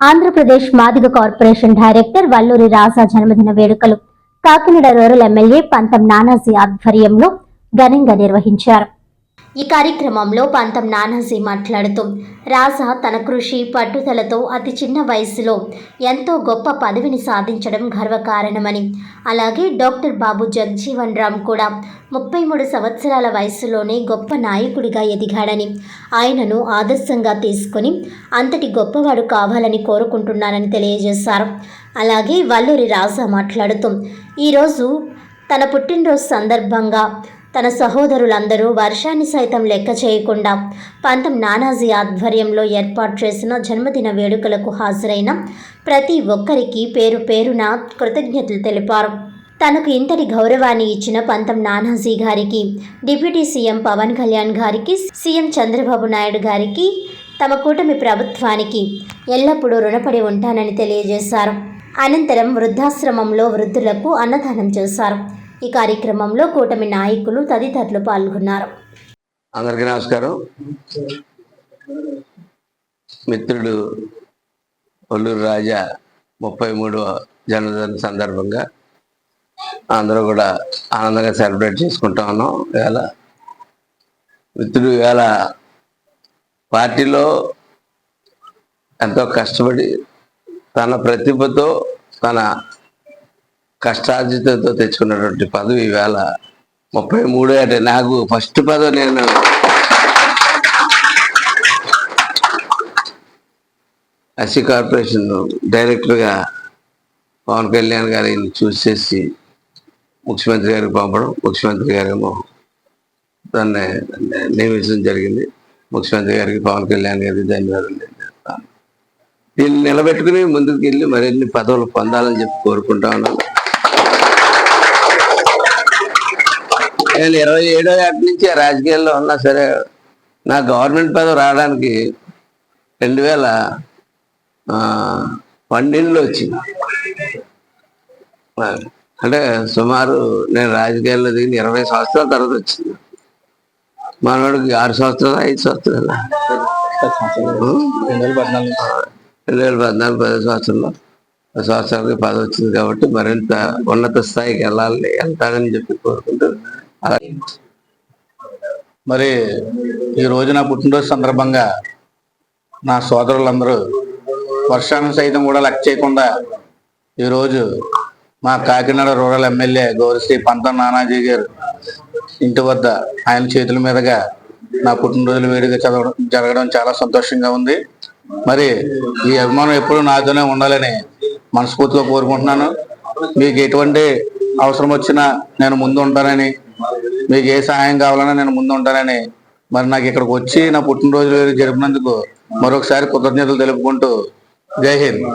Andhra Pradesh Madiga corporation director Valluri Raja జన్మదిన వేడుకలు Kakinada rural MLA పంతం నానాజీ ఆధ్వర్యంలో ఘనంగా నిర్వహించారు. ఈ కార్యక్రమంలో పంతం నానాజీ మాట్లాడుతూ రాజా తన కృషి పట్టుదలతో అతి చిన్న వయసులో ఎంతో గొప్ప పదవిని సాధించడం గర్వకారణమని అలాగే డాక్టర్ బాబు జగజీవన్ రామ్ కూడా ముప్పై మూడు సంవత్సరాల వయసులోనే గొప్ప నాయకుడిగా ఎదిగాడని ఆయనను ఆదర్శంగా తీసుకొని అంతటి గొప్పవాడు కావాలని కోరుకుంటున్నానని తెలియజేశారు. అలాగే వల్లూరి రాజా మాట్లాడుతూ ఈరోజు తన పుట్టినరోజు సందర్భంగా తన సహోదరులందరూ వర్షాన్ని సైతం లెక్క చేయకుండా పంతం నానాజీ ఆధ్వర్యంలో ఏర్పాటు చేసిన జన్మదిన వేడుకలకు హాజరైన ప్రతి ఒక్కరికి పేరు పేరున కృతజ్ఞతలు తెలిపారు. తనకు ఇంతటి గౌరవాన్ని ఇచ్చిన పంతం నానాజీ గారికి డిప్యూటీ సీఎం పవన్ కళ్యాణ్ గారికి సీఎం చంద్రబాబు నాయుడు గారికి తమ కూటమి ప్రభుత్వానికి ఎల్లప్పుడూ రుణపడి ఉంటానని తెలియజేశారు. అనంతరం వృద్ధాశ్రమంలో వృద్ధులకు అన్నదానం చేశారు. ఈ కార్యక్రమంలో కూటమి నాయకులు తదితరులు పాల్గొన్నారు. అందరికీ నమస్కారం. మిత్రుడు ఒల్లూరు రాజా ముప్పై మూడవ జన్మదిన సందర్భంగా అందరూ కూడా ఆనందంగా సెలబ్రేట్ చేసుకుంటా ఉన్నాం. ఇవాళ మిత్రుడు ఇవాళ పార్టీలో ఎంతో కష్టపడి తన ప్రతిభతో తన కష్టార్జితంతో తెచ్చుకున్నటువంటి పదవి ఈవేళ ముప్పై మూడు అంటే నాకు ఫస్ట్ పదవి నేను. ఎస్సీ కార్పొరేషన్ డైరెక్టర్గా పవన్ కళ్యాణ్ గారిని చూస్ చేసి ముఖ్యమంత్రి గారికి పంపడం ముఖ్యమంత్రి గారేమో దాన్ని నియమించడం జరిగింది. ముఖ్యమంత్రి గారికి పవన్ కళ్యాణ్ గారికి ధన్యవాదాలు దీన్ని నిలబెట్టుకుని ముందుకు వెళ్ళి మరిన్ని పదవులు పొందాలని చెప్పి కోరుకుంటా ఉన్నాను. నేను ఇరవై ఏడో ఏట నుంచి రాజకీయాల్లో ఉన్నా సరే నా గవర్నమెంట్ పదవి రావడానికి రెండు వేల పన్నెండులో వచ్చింది. అంటే సుమారు నేను రాజకీయాల్లో దిగిన ఇరవై సంవత్సరాల తర్వాత వచ్చింది. మనవాడికి ఆరు సంవత్సరాలు ఐదు సంవత్సరాలు. రెండు వేల పద్నాలుగు రెండు వేల పద్నాలుగు పది సంవత్సరంలో. సంవత్సరాలకి పదవి వచ్చింది కాబట్టి మరింత ఉన్నత స్థాయికి వెళ్ళాలని వెళ్తానని చెప్పి కోరుకుంటూ మరి ఈ రోజు నా పుట్టినరోజు సందర్భంగా నా సోదరులందరూ వర్షాన్ని సైతం కూడా లెక్క చేయకుండా ఈరోజు మా కాకినాడ రూరల్ ఎమ్మెల్యే గౌరశ్రీ పంతం నానాజీ గారు ఇంటి వద్ద ఆయన చేతుల మీదుగా నా పుట్టినరోజులు వేడుక చదవడం జరగడం చాలా సంతోషంగా ఉంది. మరి ఈ అభిమానం ఎప్పుడూ నాతోనే ఉండాలని మనస్ఫూర్తిగా కోరుకుంటున్నాను. మీకు ఎటువంటి అవసరం వచ్చినా నేను ముందు ఉంటానని మీకు ఏ సహాయం కావాలన్నా నేను ముందు ఉంటానని మరి నాకు ఇక్కడికి వచ్చి నా పుట్టినరోజు జరిపినందుకు మరొకసారి కృతజ్ఞతలు తెలుపుకుంటూ జై హింద్.